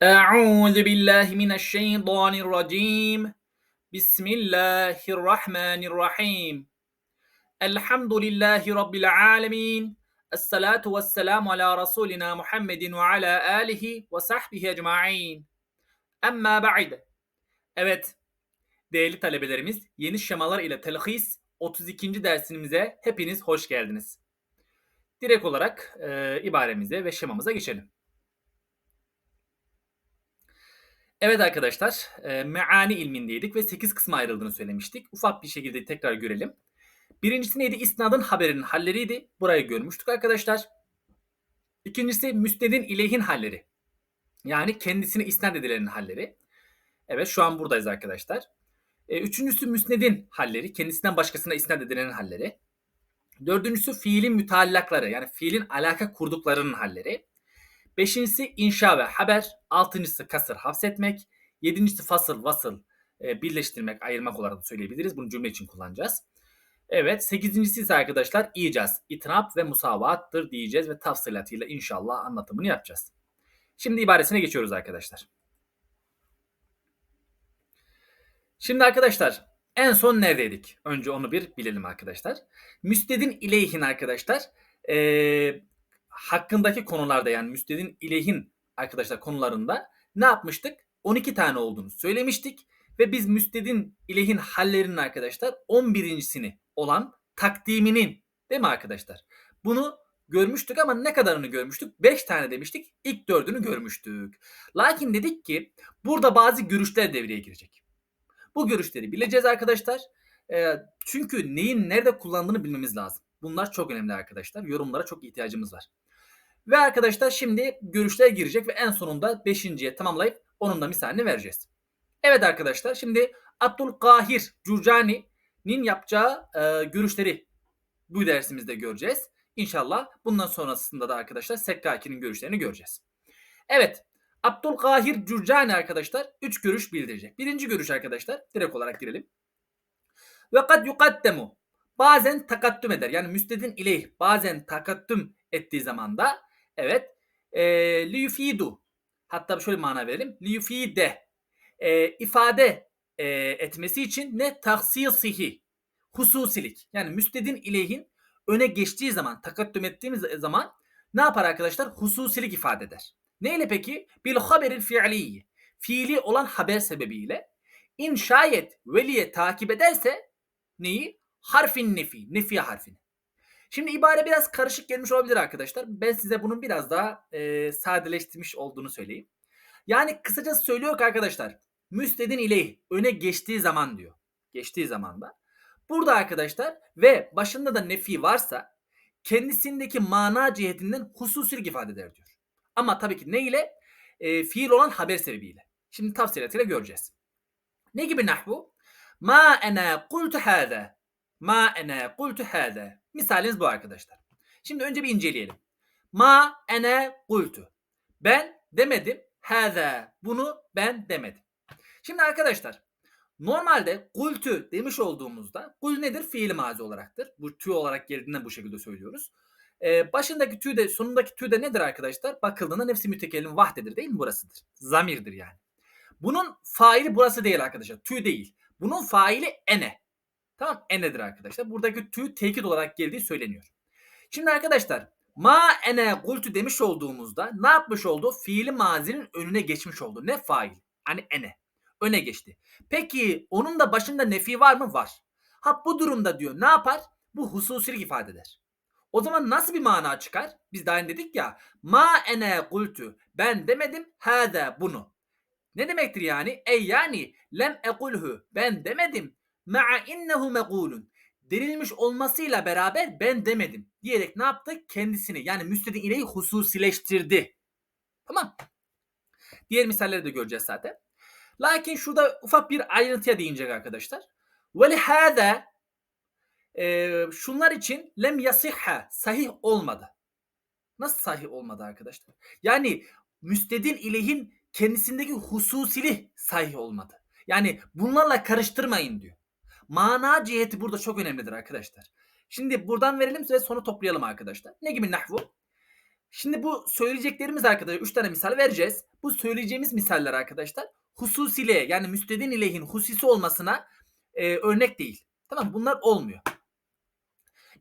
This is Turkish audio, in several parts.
Euzu billahi mineşşeytanirracim. Bismillahirrahmanirrahim. Elhamdülillahi rabbil alamin. Essalatu vesselamu ala rasulina Muhammedin ve ala alihi ve sahbihi ecmaîn. Emma ba'd. Evet, değerli talebelerimiz, yeni şemalar ile telhis 32. dersimize hepiniz hoş geldiniz. Direkt olarak e, ibaremize ve şemamıza geçelim. Evet arkadaşlar, e, meani ilmindeydik ve 8 kısma ayrıldığını söylemiştik. Ufak bir şekilde tekrar görelim. Birincisi neydi? İsnadın haberinin halleriydi. Burayı görmüştük arkadaşlar. İkincisi müstedin ileyhin halleri. Yani kendisine isnat edilenin halleri. Evet şu an buradayız arkadaşlar. E, üçüncüsü müsnedin halleri. Kendisinden başkasına isnat edilenin halleri. Dördüncüsü fiilin müteallakları. Yani fiilin alaka kurduklarının halleri. Beşincisi inşa ve haber. Altıncısı kasır hafsetmek. Yedincisi fasıl, vasıl e, birleştirmek, ayırmak olarak söyleyebiliriz. Bunu cümle için kullanacağız. Evet. Sekizincisi ise arkadaşlar icaz, itinap ve musavattır diyeceğiz ve tafsilatıyla inşallah anlatımını yapacağız. Şimdi ibaresine geçiyoruz arkadaşlar. Şimdi arkadaşlar en son neredeydik? Önce onu bir bilelim arkadaşlar. Müstedin ileyhin arkadaşlar ee, hakkındaki konularda yani müstedin ileyhin arkadaşlar konularında ne yapmıştık? 12 tane olduğunu söylemiştik ve biz müstedin ileyhin hallerinin arkadaşlar 11.sini olan takdiminin değil mi arkadaşlar? Bunu görmüştük ama ne kadarını görmüştük? 5 tane demiştik. İlk dördünü görmüştük. Lakin dedik ki burada bazı görüşler devreye girecek. Bu görüşleri bileceğiz arkadaşlar. E, çünkü neyin nerede kullandığını bilmemiz lazım. Bunlar çok önemli arkadaşlar. Yorumlara çok ihtiyacımız var. Ve arkadaşlar şimdi görüşler girecek ve en sonunda beşinciye tamamlayıp onun da misalini vereceğiz. Evet arkadaşlar şimdi Abdülkahir Curcani'nin yapacağı e, görüşleri bu dersimizde göreceğiz. İnşallah bundan sonrasında da arkadaşlar Sekkaki'nin görüşlerini göreceğiz. Evet Abdülkahir Curcani arkadaşlar 3 görüş bildirecek. Birinci görüş arkadaşlar direkt olarak girelim. Ve kad yukaddemu bazen takattüm eder. Yani müstedin ileyh bazen takattüm ettiği zaman da evet e, liyufidu hatta şöyle mana verelim. Liyufide e, ifade e, etmesi için ne taksisihi hususilik yani müstedin ileyhin öne geçtiği zaman takattüm ettiğimiz zaman ne yapar arkadaşlar? Hususilik ifade eder. Neyle peki? Bil haberil fi'liyi. Fiili olan haber sebebiyle in şayet veliye takip ederse neyi? Harfin nefi. Nefi harfini. Şimdi ibare biraz karışık gelmiş olabilir arkadaşlar. Ben size bunun biraz daha e, sadeleştirmiş olduğunu söyleyeyim. Yani kısacası söylüyor ki arkadaşlar. Müstedin ileyh öne geçtiği zaman diyor. Geçtiği zamanda. Burada arkadaşlar ve başında da nefi varsa kendisindeki mana cihetinden hususilik ifade eder diyor. Ama tabii ki ne ile? E, fiil olan haber sebebiyle. Şimdi tafsilatıyla göreceğiz. Ne gibi nahvu? Ma ene kultu hâze. Ma ene kultu hâze. Misaliniz bu arkadaşlar. Şimdi önce bir inceleyelim. Ma ene kultu. Ben demedim. Hâze. Bunu ben demedim. Şimdi arkadaşlar normalde kultu demiş olduğumuzda kul nedir? Fiil mazi olaraktır. Bu tüy olarak geldiğinden bu şekilde söylüyoruz. Ee, başındaki tüy de sonundaki tüy de nedir arkadaşlar? Bakıldığında nefsi mütekellim vahdedir değil mi burasıdır? Zamirdir yani. Bunun faili burası değil arkadaşlar. Tüy değil. Bunun faili ene. Tamam enedir arkadaşlar. Buradaki tüy tekit olarak geldiği söyleniyor. Şimdi arkadaşlar ma ene gultu demiş olduğumuzda ne yapmış oldu? Fiili mazinin önüne geçmiş oldu. Ne fail? Hani ene. Öne geçti. Peki onun da başında nefi var mı? Var. Ha bu durumda diyor ne yapar? Bu hususilik ifade eder. O zaman nasıl bir mana çıkar? Biz daha önce dedik ya. Ma ene kultu. Ben demedim hâze bunu. Ne demektir yani? Ey yani lem ekulhu. Ben demedim. Ma'a innehu mekulun. Denilmiş olmasıyla beraber ben demedim. Diyerek ne yaptı? Kendisini yani müstedin ileyi hususileştirdi. Tamam. Diğer misalleri de göreceğiz zaten. Lakin şurada ufak bir ayrıntıya değinecek arkadaşlar. Ve lihâze e, şunlar için lem yasihha sahih olmadı. Nasıl sahih olmadı arkadaşlar? Yani müstedin ilehin kendisindeki hususili sahih olmadı. Yani bunlarla karıştırmayın diyor. Mana ciheti burada çok önemlidir arkadaşlar. Şimdi buradan verelim ve sonu toplayalım arkadaşlar. Ne gibi nahvu? Şimdi bu söyleyeceklerimiz arkadaşlar 3 tane misal vereceğiz. Bu söyleyeceğimiz misaller arkadaşlar hususiliğe yani müstedin ileyhin husisi olmasına e, örnek değil. Tamam bunlar olmuyor.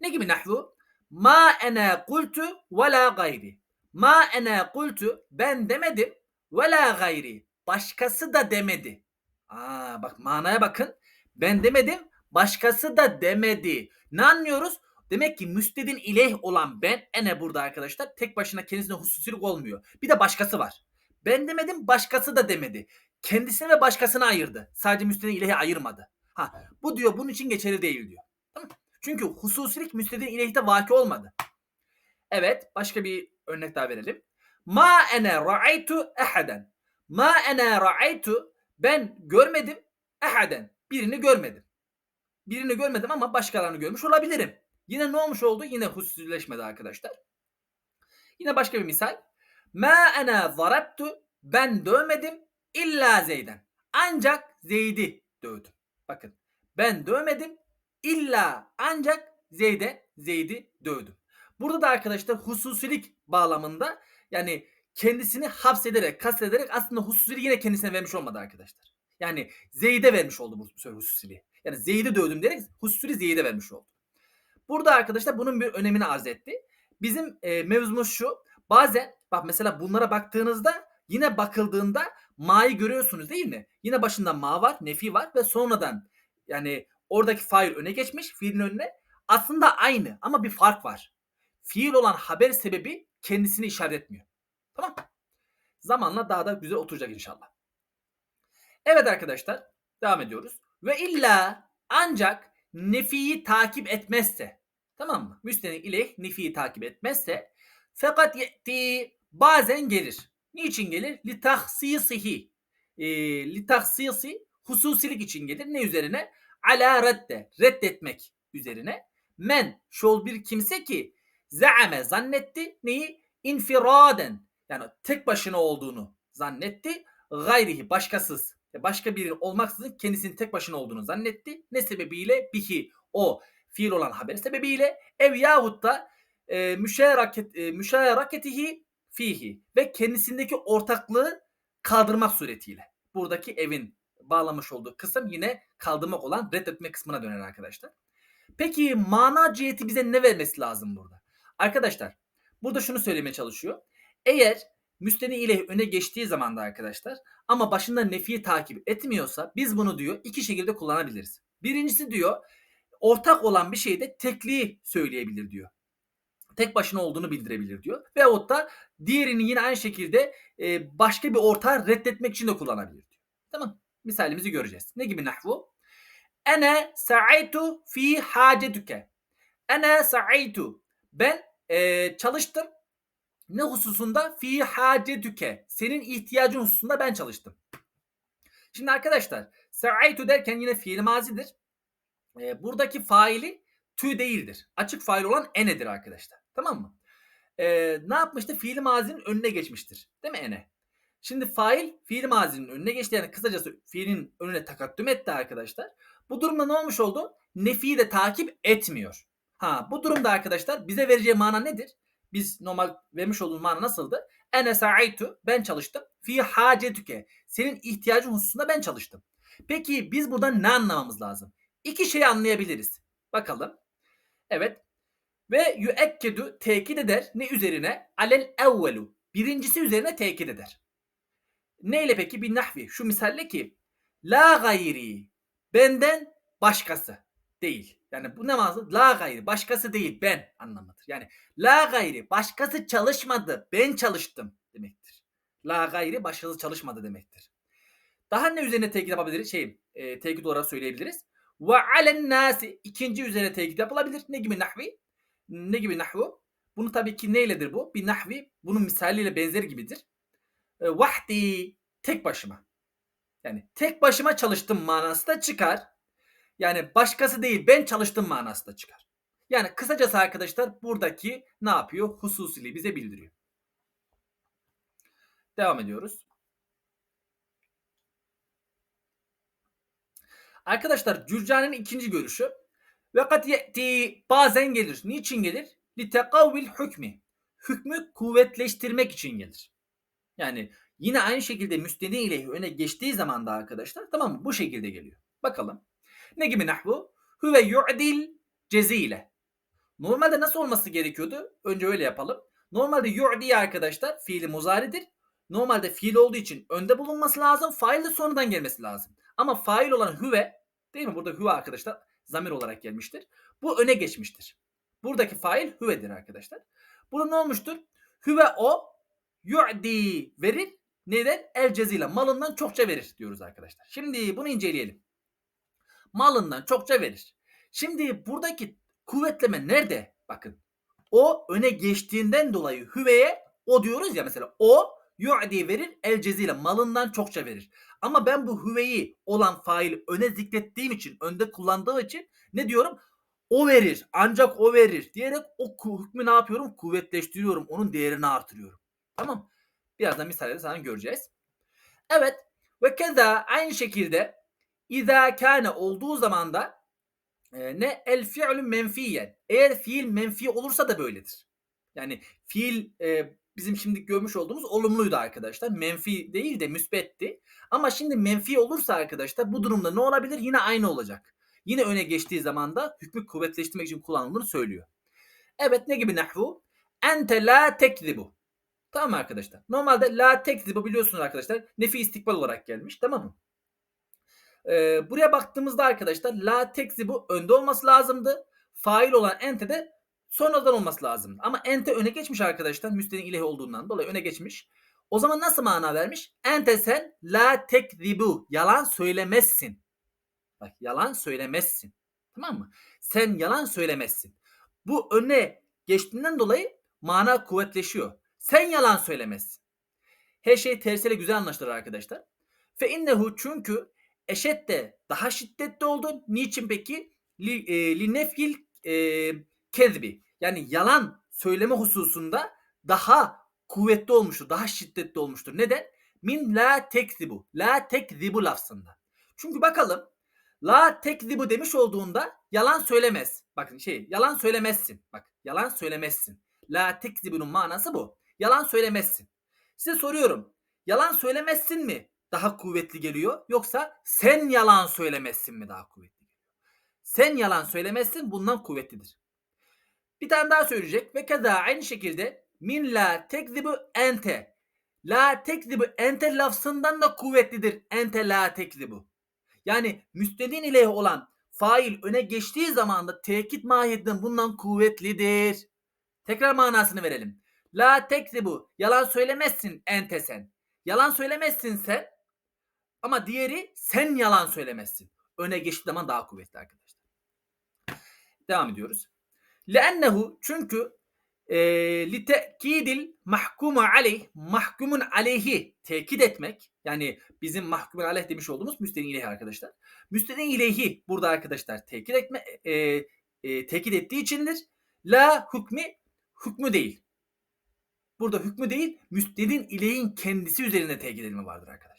Ne gibi nahvu? Ma ene kultu ve la gayri. Ma ene kultu ben demedim ve la gayri. Başkası da demedi. Aa bak manaya bakın. Ben demedim başkası da demedi. Ne anlıyoruz? Demek ki müstedin ileyh olan ben ene burada arkadaşlar tek başına kendisine hususilik olmuyor. Bir de başkası var. Ben demedim başkası da demedi. Kendisine ve başkasına ayırdı. Sadece müstedin ileyhi ayırmadı. Ha bu diyor bunun için geçerli değil diyor. Çünkü hususilik müstedin ileyhte vaki olmadı. Evet başka bir örnek daha verelim. Ma ene ra'aytu ehaden. Ma ene ra'aytu ben görmedim ehaden. Birini görmedim. Birini görmedim ama başkalarını görmüş olabilirim. Yine ne olmuş oldu? Yine hususleşmedi arkadaşlar. Yine başka bir misal. Ma ene zarabtu ben dövmedim illa Zeyden. Ancak Zeyd'i dövdüm. Bakın ben dövmedim illa ancak Zeyd'e Zeyd'i dövdüm. Burada da arkadaşlar hususilik bağlamında yani kendisini hapsederek, kastederek aslında hususiliği yine kendisine vermiş olmadı arkadaşlar. Yani Zeyd'e vermiş oldu bu hususiliği. Yani Zeyd'i dövdüm diyerek hususiliği Zeyd'e vermiş oldu. Burada arkadaşlar bunun bir önemini arz etti. Bizim e, mevzumuz şu. Bazen bak mesela bunlara baktığınızda yine bakıldığında ma'yı görüyorsunuz değil mi? Yine başında ma var, nefi var ve sonradan yani oradaki fail öne geçmiş fiilin önüne. Aslında aynı ama bir fark var. Fiil olan haber sebebi kendisini işaret etmiyor. Tamam Zamanla daha da güzel oturacak inşallah. Evet arkadaşlar devam ediyoruz. Ve illa ancak nefiyi takip etmezse tamam mı? Müstenik ileyh nefiyi takip etmezse fakat yetti bazen gelir. Niçin gelir? Li tahsisihi. E, li tahsisi hususilik için gelir. Ne üzerine? Ala redde. Reddetmek üzerine. Men şol bir kimse ki zaame zannetti neyi? infiraden yani tek başına olduğunu zannetti. Gayrihi başkasız başka biri olmaksızın kendisinin tek başına olduğunu zannetti. Ne sebebiyle? Bihi o fiil olan haber sebebiyle ev yahut da e, müşeraket, e, müşeraketihi fihi ve kendisindeki ortaklığı kaldırmak suretiyle. Buradaki evin bağlamış olduğu kısım yine kaldırmak olan reddetme kısmına döner arkadaşlar. Peki mana ciheti bize ne vermesi lazım burada? Arkadaşlar burada şunu söylemeye çalışıyor. Eğer müsteni ile öne geçtiği zaman da arkadaşlar ama başında nefiyi takip etmiyorsa biz bunu diyor iki şekilde kullanabiliriz. Birincisi diyor ortak olan bir şeyde tekliği söyleyebilir diyor. Tek başına olduğunu bildirebilir diyor. Veyahut da diğerini yine aynı şekilde e, başka bir ortağı reddetmek için de kullanabilir diyor. Tamam Misalimizi göreceğiz. Ne gibi nahvu? Ene sa'aytu fi hacetuke. Ene sa'aytu. Ben e, çalıştım ne hususunda? Fi hacetüke. Senin ihtiyacın hususunda ben çalıştım. Şimdi arkadaşlar sa'aytu derken yine fiil mazidir. E, buradaki faili tü değildir. Açık fail olan enedir arkadaşlar. Tamam mı? E, ne yapmıştı? Fiil mazinin önüne geçmiştir. Değil mi ene? Şimdi fail fiil mazinin önüne geçti. Yani kısacası fiilin önüne takattüm etti arkadaşlar. Bu durumda ne olmuş oldu? Nefiyi de takip etmiyor. Ha bu durumda arkadaşlar bize vereceği mana nedir? Biz normal vermiş olduğumuz mana nasıldı? Ene sa'aytu ben çalıştım. Fi hacetüke senin ihtiyacın hususunda ben çalıştım. Peki biz buradan ne anlamamız lazım? İki şey anlayabiliriz. Bakalım. Evet. Ve yüekkedu tekit eder. Ne üzerine? Alel evvelu. Birincisi üzerine tekit eder. Neyle peki? Bir nahvi. Şu misalle ki la gayri benden başkası değil. Yani bu namazı la gayri başkası değil ben anlamıdır. Yani la gayri başkası çalışmadı ben çalıştım demektir. La gayri başkası çalışmadı demektir. Daha ne üzerine tekit yapabiliriz? Şey, e, tekit olarak söyleyebiliriz. Ve alen nasi ikinci üzerine tekit yapılabilir. Ne gibi nahvi? Ne gibi nahvu? Bunu tabii ki neyledir bu? Bir nahvi bunun misaliyle benzer gibidir. E, vahdi tek başıma. Yani tek başıma çalıştım manası da çıkar. Yani başkası değil ben çalıştım manası da çıkar. Yani kısacası arkadaşlar buradaki ne yapıyor? Hususiliği bize bildiriyor. Devam ediyoruz. Arkadaşlar Cürcani'nin ikinci görüşü. Ve kat ye'ti bazen gelir. Niçin gelir? Li tekavvil hükmü. Hükmü kuvvetleştirmek için gelir. Yani Yine aynı şekilde müstedin ileyhi öne geçtiği zaman da arkadaşlar tamam mı? Bu şekilde geliyor. Bakalım. Ne gibi nahvu? Huve yu'dil cezile. Normalde nasıl olması gerekiyordu? Önce öyle yapalım. Normalde yu'di arkadaşlar fiili muzaridir. Normalde fiil olduğu için önde bulunması lazım. Fail de sonradan gelmesi lazım. Ama fail olan hüve değil mi? Burada hüve arkadaşlar zamir olarak gelmiştir. Bu öne geçmiştir. Buradaki fail hüvedir arkadaşlar. Burada ne olmuştur? Hüve o yu'di verir. Neden? El cezile. Malından çokça verir diyoruz arkadaşlar. Şimdi bunu inceleyelim. Malından çokça verir. Şimdi buradaki kuvvetleme nerede? Bakın. O öne geçtiğinden dolayı hüveye o diyoruz ya mesela o yu'di verir el cezile malından çokça verir. Ama ben bu hüveyi olan faili öne zikrettiğim için önde kullandığım için ne diyorum? O verir ancak o verir diyerek o hükmü ne yapıyorum? Kuvvetleştiriyorum. Onun değerini artırıyorum. Tamam. Birazdan misalleri sana göreceğiz. Evet. Ve keza aynı şekilde İza kâne olduğu zaman da e, ne el fi'lü menfiyen. Eğer fiil menfi olursa da böyledir. Yani fiil e, bizim şimdi görmüş olduğumuz olumluydu arkadaşlar. Menfi değil de müsbetti. Ama şimdi menfi olursa arkadaşlar bu durumda ne olabilir? Yine aynı olacak. Yine öne geçtiği zaman da hükmü kuvvetleştirmek için kullanıldığını söylüyor. Evet ne gibi nahvu? Ente la tekzibu. Tamam arkadaşlar? Normalde la tekzibu biliyorsunuz arkadaşlar. Nefi istikbal olarak gelmiş. Tamam mı? Ee, buraya baktığımızda arkadaşlar la tekzibu önde olması lazımdı. Fail olan ente de sonradan olması lazım. Ama ente öne geçmiş arkadaşlar. Müstedin ilahi olduğundan dolayı öne geçmiş. O zaman nasıl mana vermiş? Ente sen la tekzibu. Yalan söylemezsin. Bak yalan söylemezsin. Tamam mı? Sen yalan söylemezsin. Bu öne geçtiğinden dolayı mana kuvvetleşiyor. Sen yalan söylemezsin. Her şey tersiyle güzel anlaşılır arkadaşlar. Fe innehu çünkü eşette daha şiddetli oldu. Niçin peki? Li, e, li nefil e, kezbi. Yani yalan söyleme hususunda daha kuvvetli olmuştur. Daha şiddetli olmuştur. Neden? Min la tekzibu. La tekzibu lafzında. Çünkü bakalım la tekzibu demiş olduğunda yalan söylemez. Bakın şey yalan söylemezsin. Bak yalan söylemezsin. La tekzibunun manası bu. Yalan söylemezsin. Size soruyorum. Yalan söylemezsin mi? Daha kuvvetli geliyor yoksa sen yalan söylemezsin mi daha kuvvetli? Sen yalan söylemezsin bundan kuvvetlidir. Bir tane daha söyleyecek ve keza aynı şekilde min la tekzibu ente. La tekzibu ente lafzından da kuvvetlidir. Ente la tekzibu. Yani müstedin ile olan fail öne geçtiği zaman da tekit mahiyetinden bundan kuvvetlidir. Tekrar manasını verelim. La tekzibu yalan söylemezsin ente sen. Yalan söylemezsin sen ama diğeri sen yalan söylemezsin. Öne geçtiği zaman daha kuvvetli arkadaşlar. Devam ediyoruz. Lennehu çünkü e, li tekidil mahkumu aleyh mahkumun aleyhi tekit etmek yani bizim mahkumun aleyh demiş olduğumuz müstedin ileyhi arkadaşlar. Müstedin ileyhi burada arkadaşlar tekit etme e, e, tekit ettiği içindir. La hükmü hükmü değil. Burada hükmü değil müstedin ileyhin kendisi üzerine tekit edilme vardır arkadaşlar.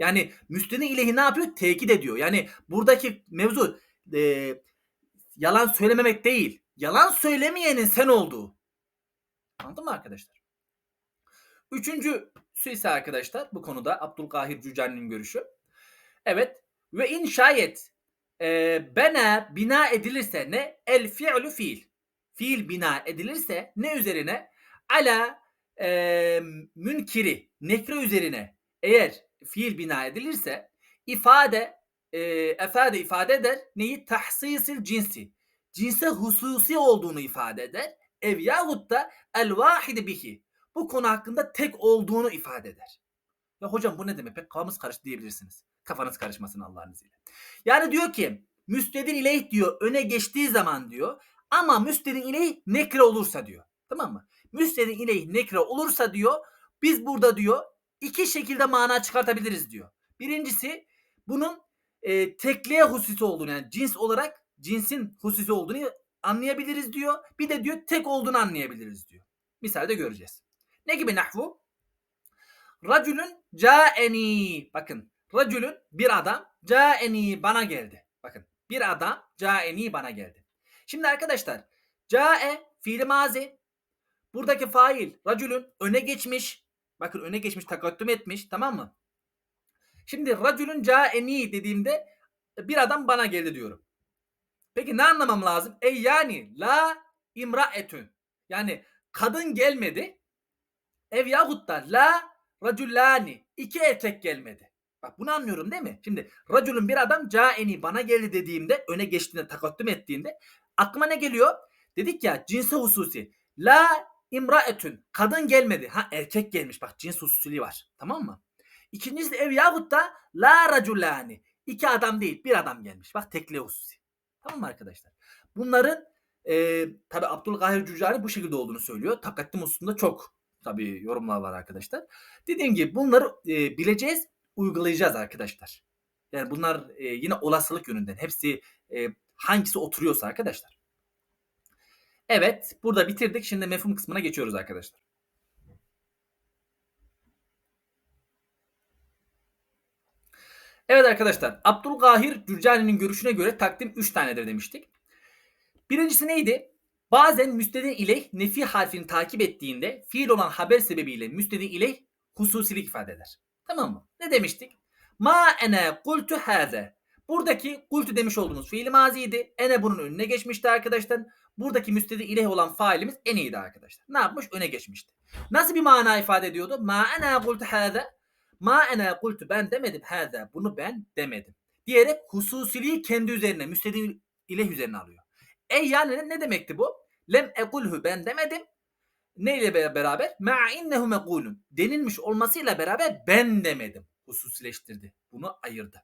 Yani müstedin ilehi ne yapıyor? Tekit ediyor. Yani buradaki mevzu e, yalan söylememek değil. Yalan söylemeyenin sen olduğu. Anladın mı arkadaşlar? Üçüncü ise arkadaşlar bu konuda Abdülkahir Cücani'nin görüşü. Evet ve in şayet e, bena bina edilirse ne? El fi'lu fiil. Fiil bina edilirse ne üzerine? Ala e, münkiri nekre üzerine eğer fiil bina edilirse ifade e, efade ifade eder neyi? Tahsisil cinsi. Cinse hususi olduğunu ifade eder. Ev yahut da el vahidi bihi. Bu konu hakkında tek olduğunu ifade eder. Ya hocam bu ne demek? Pek kafamız karıştı diyebilirsiniz. Kafanız karışmasın Allah'ın izniyle. Yani diyor ki müstedin ileyh diyor öne geçtiği zaman diyor ama müstedin ileyh nekre olursa diyor. Tamam mı? Müstedin ileyh nekre olursa diyor biz burada diyor iki şekilde mana çıkartabiliriz diyor. Birincisi bunun e, tekliğe hususi olduğunu yani cins olarak cinsin hususi olduğunu anlayabiliriz diyor. Bir de diyor tek olduğunu anlayabiliriz diyor. Misalde göreceğiz. Ne gibi nahvu? Racülün caeni. Bakın racülün bir adam caeni bana geldi. Bakın bir adam caeni bana geldi. Şimdi arkadaşlar cae fiili mazi. Buradaki fail racülün öne geçmiş Bakın öne geçmiş, takaddüm etmiş. Tamam mı? Şimdi racülün caeni dediğimde bir adam bana geldi diyorum. Peki ne anlamam lazım? E yani la imraetün. Yani kadın gelmedi. Ev yahut da la racüllani. iki erkek gelmedi. Bak bunu anlıyorum değil mi? Şimdi racülün bir adam caeni bana geldi dediğimde öne geçtiğinde takaddüm ettiğinde aklıma ne geliyor? Dedik ya cinsi hususi. La imraetün. Kadın gelmedi. Ha erkek gelmiş. Bak cins hususiliği var. Tamam mı? İkincisi de ev yahut da la raculani. İki adam değil bir adam gelmiş. Bak tekli hususi. Tamam mı arkadaşlar? Bunların e, tabi Abdülgahir Cücari bu şekilde olduğunu söylüyor. Takattim hususunda çok tabi yorumlar var arkadaşlar. Dediğim gibi bunları e, bileceğiz, uygulayacağız arkadaşlar. Yani bunlar e, yine olasılık yönünden. Hepsi e, hangisi oturuyorsa arkadaşlar. Evet, burada bitirdik. Şimdi mefhum kısmına geçiyoruz arkadaşlar. Evet arkadaşlar, Abdülgahir Cürcani'nin görüşüne göre takdim 3 tanedir demiştik. Birincisi neydi? Bazen müstedin ileyh nefi harfini takip ettiğinde fiil olan haber sebebiyle müstedin ileyh hususilik ifade eder. Tamam mı? Ne demiştik? Ma ene kultu haze. Buradaki kultu demiş olduğumuz fiil maziydi. Ene bunun önüne geçmişti arkadaşlar. Buradaki müstedi ileyh olan failimiz eniydi arkadaşlar. Ne yapmış? Öne geçmişti. Nasıl bir mana ifade ediyordu? Ma ene kultu haze. Ma ene kultu ben demedim haze. Bunu ben demedim. Diyerek hususiliği kendi üzerine, müstedi ileyh üzerine alıyor. E yani ne demekti bu? Lem ekulhu ben demedim. Ne ile beraber? Ma innehu mekulun. Denilmiş olmasıyla beraber ben demedim. Hususileştirdi. Bunu ayırdı.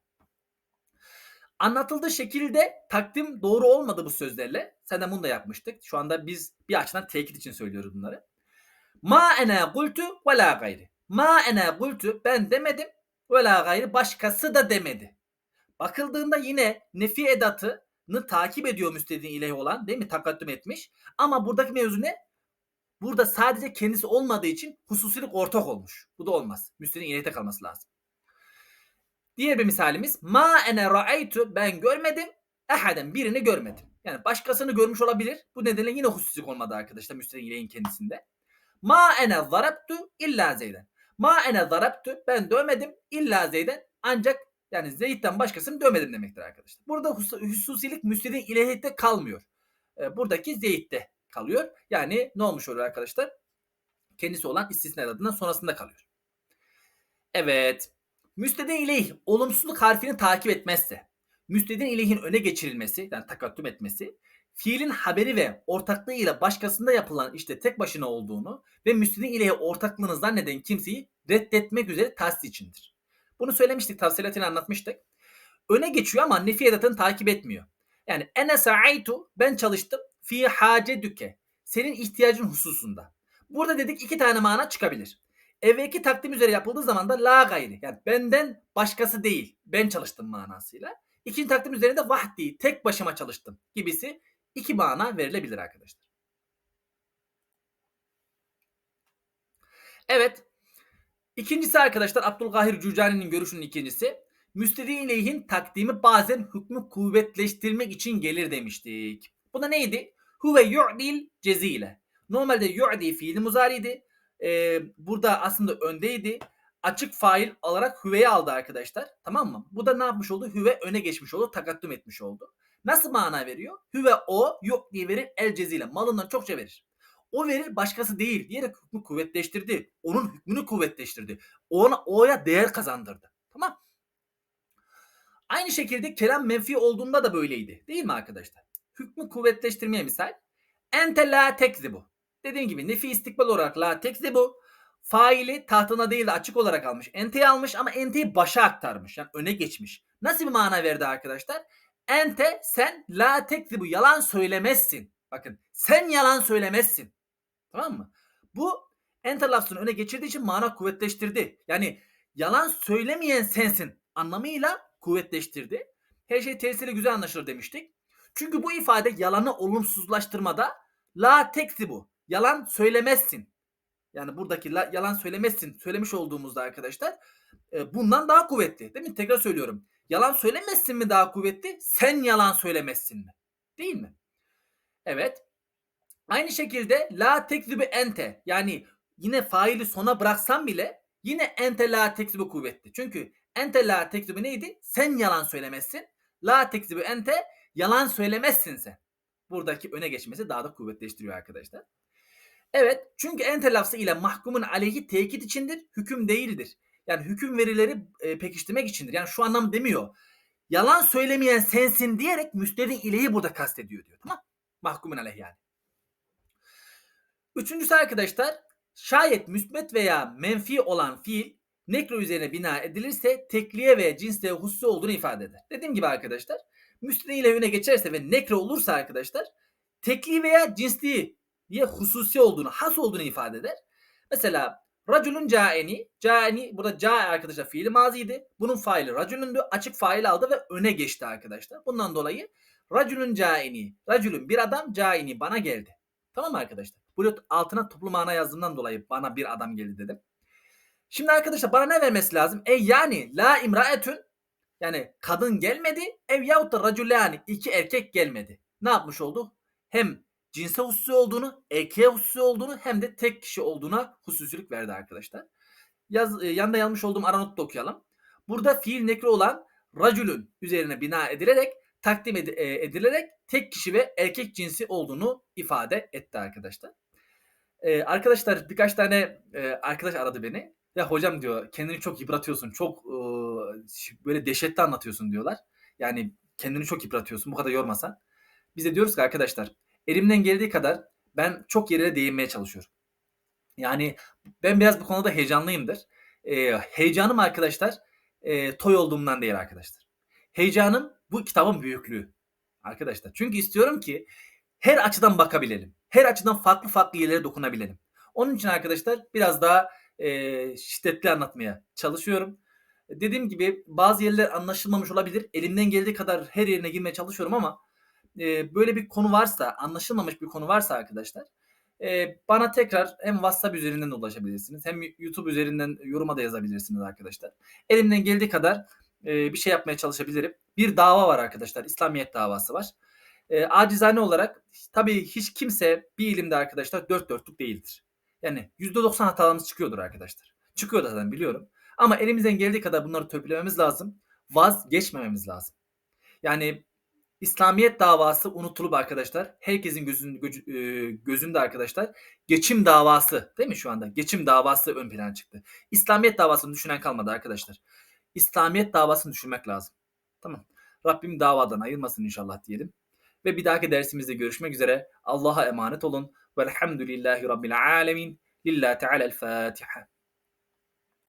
Anlatıldığı şekilde takdim doğru olmadı bu sözlerle. Sen de bunu da yapmıştık. Şu anda biz bir açıdan tekit için söylüyoruz bunları. Ma ene gultu ve la gayri. Ma ene gultu ben demedim ve la gayri başkası da demedi. Bakıldığında yine nefi edatını takip ediyor müstedin ilahi olan değil mi? Takaddüm etmiş. Ama buradaki mevzu ne? Burada sadece kendisi olmadığı için hususilik ortak olmuş. Bu da olmaz. Müstedin ilahide kalması lazım. Diğer bir misalimiz ma ene ra'aytu ben görmedim. Ehaden birini görmedim. Yani başkasını görmüş olabilir. Bu nedenle yine hususlik olmadı arkadaşlar müstedin ilehin kendisinde. Ma ene zarabtu illa zeyden. Ma ene zarabtu ben dövmedim illa zeyden ancak yani Zeyd'den başkasını dövmedim demektir arkadaşlar. Burada hus- hususilik müstedin ilahiyette kalmıyor. E, buradaki Zeyd'de kalıyor. Yani ne olmuş oluyor arkadaşlar? Kendisi olan istisna adından sonrasında kalıyor. Evet. Müstedin ileyh olumsuzluk harfini takip etmezse, müstedin ileyhin öne geçirilmesi, yani takattüm etmesi, fiilin haberi ve ortaklığıyla başkasında yapılan işte tek başına olduğunu ve müstedin ileyhe ortaklığını zanneden kimseyi reddetmek üzere tahsis içindir. Bunu söylemiştik, tavsiyelatını anlatmıştık. Öne geçiyor ama nefi edatını takip etmiyor. Yani ene sa'aytu ben çalıştım fi hacedüke senin ihtiyacın hususunda. Burada dedik iki tane mana çıkabilir. Evvelki takdim üzere yapıldığı zaman da la gayri yani benden başkası değil ben çalıştım manasıyla. İkinci takdim üzerinde vahdi tek başıma çalıştım gibisi iki mana verilebilir arkadaşlar. Evet. İkincisi arkadaşlar Abdülgahir Cücani'nin görüşünün ikincisi. Müstedi ileyhin takdimi bazen hükmü kuvvetleştirmek için gelir demiştik. Bu da neydi? Huve yu'dil cezile. Normalde yu'di fiili muzariydi. Ee, burada aslında öndeydi. Açık fail alarak hüveyi aldı arkadaşlar. Tamam mı? Bu da ne yapmış oldu? Hüve öne geçmiş oldu. Takattüm etmiş oldu. Nasıl mana veriyor? Hüve o yok diye verir el cezile. Malından çokça verir. O verir başkası değil diyerek hükmü kuvvetleştirdi. Onun hükmünü kuvvetleştirdi. Ona o'ya değer kazandırdı. Tamam. Aynı şekilde kelam menfi olduğunda da böyleydi. Değil mi arkadaşlar? Hükmü kuvvetleştirmeye misal. Ente la tekzibu. Dediğim gibi nefi istikbal olarak la tekzibu. Faili tahtına değil de açık olarak almış. Ente'yi almış ama ente'yi başa aktarmış. Yani öne geçmiş. Nasıl bir mana verdi arkadaşlar? Ente sen la tekzibu yalan söylemezsin. Bakın sen yalan söylemezsin. Tamam mı? Bu ente lafzını öne geçirdiği için mana kuvvetleştirdi. Yani yalan söylemeyen sensin anlamıyla kuvvetleştirdi. Her şey tesiri güzel anlaşılır demiştik. Çünkü bu ifade yalanı olumsuzlaştırmada la tekzibu yalan söylemezsin. Yani buradaki la, yalan söylemezsin söylemiş olduğumuzda arkadaşlar e, bundan daha kuvvetli. Değil mi? Tekrar söylüyorum. Yalan söylemezsin mi daha kuvvetli? Sen yalan söylemezsin mi? Değil mi? Evet. Aynı şekilde la tekzibi ente yani yine faili sona bıraksam bile yine ente la tekzibu kuvvetli. Çünkü ente la tekzibu neydi? Sen yalan söylemezsin. La tekzibu ente yalan söylemezsin sen. Buradaki öne geçmesi daha da kuvvetleştiriyor arkadaşlar. Evet çünkü ente lafzı ile mahkumun aleyhi tekit içindir, hüküm değildir. Yani hüküm verileri e, pekiştirmek içindir. Yani şu anlam demiyor. Yalan söylemeyen sensin diyerek müstedin ileyi burada kastediyor diyor. Tamam Mahkumun aleyhi yani. Üçüncüsü arkadaşlar şayet müsbet veya menfi olan fiil nekro üzerine bina edilirse tekliye ve cinsle hususi olduğunu ifade eder. Dediğim gibi arkadaşlar müstedin ile öne geçerse ve nekro olursa arkadaşlar tekli veya cinsli diye hususi olduğunu, has olduğunu ifade eder. Mesela Raculun caeni, caeni burada ca arkadaşlar fiili maziydi. Bunun faili raculündü. Açık fail aldı ve öne geçti arkadaşlar. Bundan dolayı raculun caeni, raculun bir adam caeni bana geldi. Tamam mı arkadaşlar? Burada altına toplu mana yazdığımdan dolayı bana bir adam geldi dedim. Şimdi arkadaşlar bana ne vermesi lazım? E yani la imraetün yani kadın gelmedi ev yahut da raculani iki erkek gelmedi. Ne yapmış oldu? Hem cinse hususi olduğunu, erkeğe hususi olduğunu hem de tek kişi olduğuna hususilik verdi arkadaşlar. Yaz, e, yanında yanlış olduğum aranotla okuyalım. Burada fiil nekre olan racülün üzerine bina edilerek takdim ed- e, edilerek tek kişi ve erkek cinsi olduğunu ifade etti arkadaşlar. Ee, arkadaşlar birkaç tane e, arkadaş aradı beni. Ya hocam diyor kendini çok yıpratıyorsun. Çok e, böyle dehşetli anlatıyorsun diyorlar. Yani kendini çok yıpratıyorsun. Bu kadar yormasan. Biz de diyoruz ki arkadaşlar elimden geldiği kadar ben çok yerine değinmeye çalışıyorum. Yani ben biraz bu konuda heyecanlıyımdır. E, heyecanım arkadaşlar e, toy olduğumdan değil arkadaşlar. Heyecanım bu kitabın büyüklüğü arkadaşlar. Çünkü istiyorum ki her açıdan bakabilelim. Her açıdan farklı farklı yerlere dokunabilelim. Onun için arkadaşlar biraz daha e, şiddetli anlatmaya çalışıyorum. Dediğim gibi bazı yerler anlaşılmamış olabilir. Elimden geldiği kadar her yerine girmeye çalışıyorum ama e, böyle bir konu varsa, anlaşılmamış bir konu varsa arkadaşlar e, bana tekrar hem WhatsApp üzerinden de ulaşabilirsiniz hem YouTube üzerinden yoruma da yazabilirsiniz arkadaşlar. Elimden geldiği kadar e, bir şey yapmaya çalışabilirim. Bir dava var arkadaşlar. İslamiyet davası var. E, acizane olarak tabii hiç kimse bir ilimde arkadaşlar dört dörtlük değildir. Yani %90 hatalarımız çıkıyordur arkadaşlar. Çıkıyor da zaten biliyorum. Ama elimizden geldiği kadar bunları törpülememiz lazım. Vazgeçmememiz lazım. Yani İslamiyet davası unutulup arkadaşlar herkesin gözün, gözünde arkadaşlar geçim davası değil mi şu anda? Geçim davası ön plana çıktı. İslamiyet davasını düşünen kalmadı arkadaşlar. İslamiyet davasını düşünmek lazım. Tamam. Rabbim davadan ayırmasın inşallah diyelim. Ve bir dahaki dersimizde görüşmek üzere. Allah'a emanet olun. Velhamdülillahi Rabbil alemin. Lillahi Teala'l Fatiha.